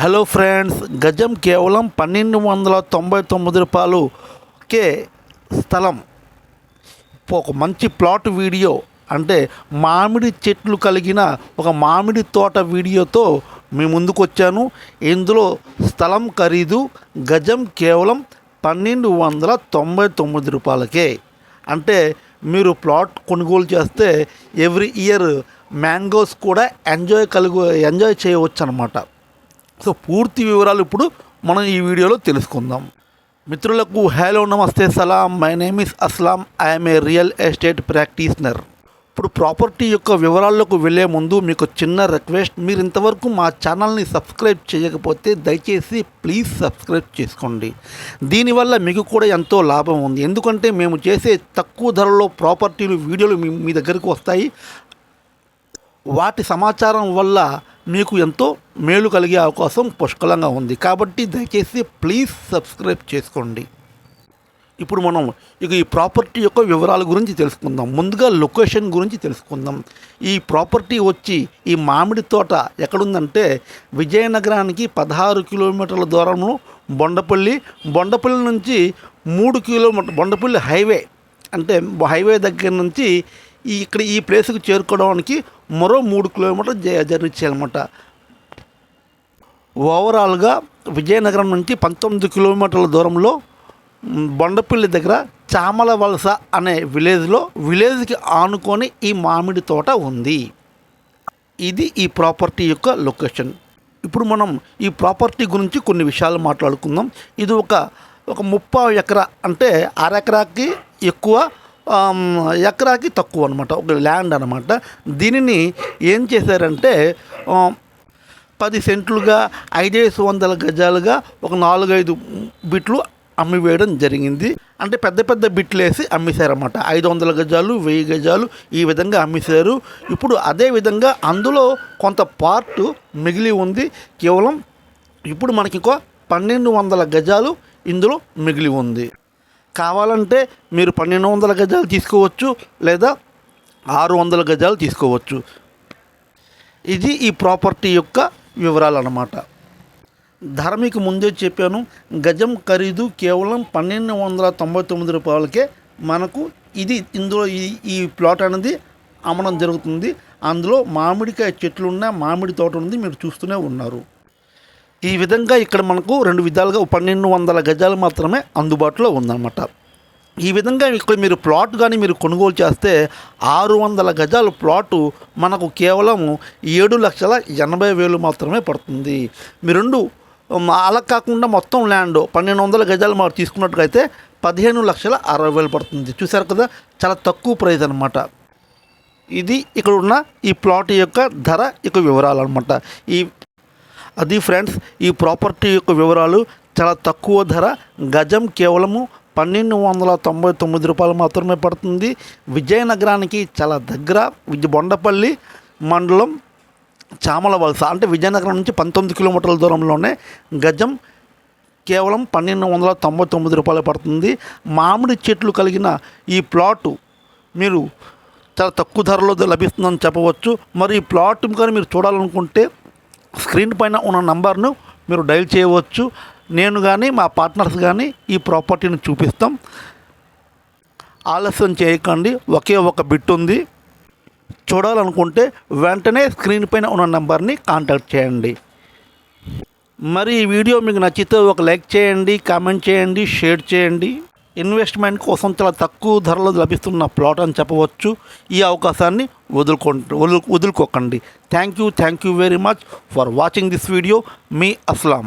Hello friends గజం కేవలం పన్నెండు వందల తొంభై తొమ్మిది రూపాయలుకే స్థలం. ఒక మంచి ప్లాట్ వీడియో అంటే మామిడి చెట్లు కలిగిన ఒక మామిడి తోట వీడియోతో మీ ముందుకు వచ్చాను. ఇందులో స్థలం ఖరీదు గజం కేవలం పన్నెండు వందల తొంభై తొమ్మిది రూపాయలకే. అంటే మీరు ప్లాట్ కొనుగోలు చేస్తే ఎవ్రీ ఇయర్ మ్యాంగోస్ కూడా ఎంజాయ్ కలుగు ఎంజాయ్ చేయవచ్చు అనమాట సో పూర్తి వివరాలు ఇప్పుడు మనం ఈ వీడియోలో తెలుసుకుందాం. మిత్రులకు హలో నమస్తే సలాం. My name is Aslam. I'm a real estate practitioner. ఇప్పుడు ప్రాపర్టీ యొక్క వివరాల్లోకి వెళ్ళే ముందు మీకు చిన్న రిక్వెస్ట్. మీరు ఇంతవరకు మా ఛానల్ని సబ్స్క్రైబ్ చేయకపోతే దయచేసి ప్లీజ్ సబ్స్క్రైబ్ చేసుకోండి. దీనివల్ల మీకు కూడా ఎంతో లాభం ఉంది. ఎందుకంటే మేము చేసే తక్కువ ధరలో ప్రాపర్టీలు వీడియోలు మీ మీ దగ్గరికి వస్తాయి. వాటి సమాచారం వల్ల మీకు ఎంతో మేలు కలిగే అవకాశం పుష్కలంగా ఉంది. కాబట్టి దయచేసి ప్లీజ్ సబ్స్క్రైబ్ చేసుకోండి. ఇప్పుడు మనం ఇక ఈ ప్రాపర్టీ యొక్క వివరాల గురించి తెలుసుకుందాం. ముందుగా లొకేషన్ గురించి తెలుసుకుందాం. ఈ ప్రాపర్టీ వచ్చి ఈ మామిడి తోట ఎక్కడుందంటే విజయనగరానికి పదహారు కిలోమీటర్ల దూరంలో బొండపల్లి బొండపల్లి నుంచి మూడు కిలోమీటర్ బొండపల్లి హైవే అంటే హైవే దగ్గర నుంచి ఈ ఇక్కడ ఈ ప్లేస్కి చేరుకోవడానికి మరో మూడు కిలోమీటర్ జర్నీ చేయాలన్నమాట. ఓవరాల్గా విజయనగరం నుంచి పంతొమ్మిది కిలోమీటర్ల దూరంలో బొండపల్లి దగ్గర చామల వలస అనే విలేజ్లో విలేజ్కి ఆనుకొని ఈ మామిడి తోట ఉంది. ఇది ఈ ప్రాపర్టీ యొక్క లొకేషన్. ఇప్పుడు మనం ఈ ప్రాపర్టీ గురించి కొన్ని విషయాలు మాట్లాడుకుందాం. ఇది ఒక ఒక ముప్పై ఎకరా అంటే అరెకరాకి ఎక్కువ ఎకరాకి తక్కువ అనమాట ఒక ల్యాండ్ అనమాట దీనిని ఏం చేశారంటే పది సెంట్లుగా ఐదేసి వందల గజాలుగా ఒక నాలుగైదు బిట్లు అమ్మివేయడం జరిగింది. అంటే పెద్ద పెద్ద బిట్లు వేసి అమ్మేశారన్నమాట. ఐదు వందల గజాలు వెయ్యి గజాలు ఈ విధంగా అమ్మేశారు. ఇప్పుడు అదే విధంగా అందులో కొంత పార్ట్ మిగిలి ఉంది. కేవలం ఇప్పుడు మనకి ఇంకో పన్నెండు వందల గజాలు ఇందులో మిగిలి ఉంది. కావాలంటే మీరు పన్నెండు వందల గజాలు తీసుకోవచ్చు లేదా ఆరు వందల గజాలు తీసుకోవచ్చు. ఇది ఈ ప్రాపర్టీ యొక్క వివరాలు అన్నమాట ధర మీకు ముందే చెప్పాను గజం ఖరీదు కేవలం పన్నెండు వందల తొంభై తొమ్మిది రూపాయలకే మనకు ఇది ఇందులో ఈ ఈ ప్లాట్ అనేది అమ్మడం జరుగుతుంది. అందులో మామిడికాయ చెట్లు ఉన్న మామిడి తోట ఉంది మీరు చూస్తూనే ఉన్నారు. ఈ విధంగా ఇక్కడ మనకు రెండు విధాలుగా పన్నెండు వందల గజాలు మాత్రమే అందుబాటులో ఉందన్నమాట. ఈ విధంగా ఇక్కడ మీరు ప్లాట్ కానీ మీరు కొనుగోలు చేస్తే ఆరు వందల గజాల ప్లాటు మనకు కేవలం ఏడు లక్షల ఎనభై వేలు మాత్రమే పడుతుంది. మీ రెండు అలా కాకుండా మొత్తం ల్యాండ్ పన్నెండు వందల గజాలు మాకు తీసుకున్నట్టుగైతే పదిహేను లక్షల అరవై వేలు పడుతుంది. చూసారు కదా చాలా తక్కువ ప్రైస్ అనమాట ఇది ఇక్కడ ఉన్న ఈ ప్లాట్ యొక్క ధర యొక్క వివరాలు అనమాట ఈ అది ఫ్రెండ్స్ ఈ ప్రాపర్టీ యొక్క వివరాలు చాలా తక్కువ ధర గజం కేవలము పన్నెండు వందల తొంభై తొమ్మిది రూపాయలు మాత్రమే పడుతుంది. విజయనగరానికి చాలా దగ్గర బొండపల్లి మండలం చామల వలస అంటే విజయనగరం నుంచి పంతొమ్మిది కిలోమీటర్ల దూరంలోనే గజం కేవలం పన్నెండు వందల తొంభై తొమ్మిది రూపాయలు పడుతుంది. మామిడి చెట్లు కలిగిన ఈ ప్లాటు మీరు చాలా తక్కువ ధరలో లభిస్తుందని చెప్పవచ్చు. మరి ఈ ప్లాట్ కానీ మీరు చూడాలనుకుంటే స్క్రీన్ పైన ఉన్న నంబర్ను మీరు డైల్ చేయవచ్చు. నేను కానీ మా పార్ట్నర్స్ కానీ ఈ ప్రాపర్టీని చూపిస్తాం. ఆలస్యం చేయకండి. ఒకే ఒక బిట్ ఉంది. చూడాలనుకుంటే వెంటనే స్క్రీన్ పైన ఉన్న నెంబర్ని కాంటాక్ట్ చేయండి. మరి ఈ వీడియో మీకు నచ్చితే ఒక లైక్ చేయండి కామెంట్ చేయండి షేర్ చేయండి. ఇన్వెస్ట్మెంట్ కోసం చాలా తక్కువ ధరలో లభిస్తున్న ప్లాట్ అని చెప్పవచ్చు. ఈ అవకాశాన్ని వదులుకో వదులు వదులుకోకండి. Thank you thank you very much for watching this video me Aslam.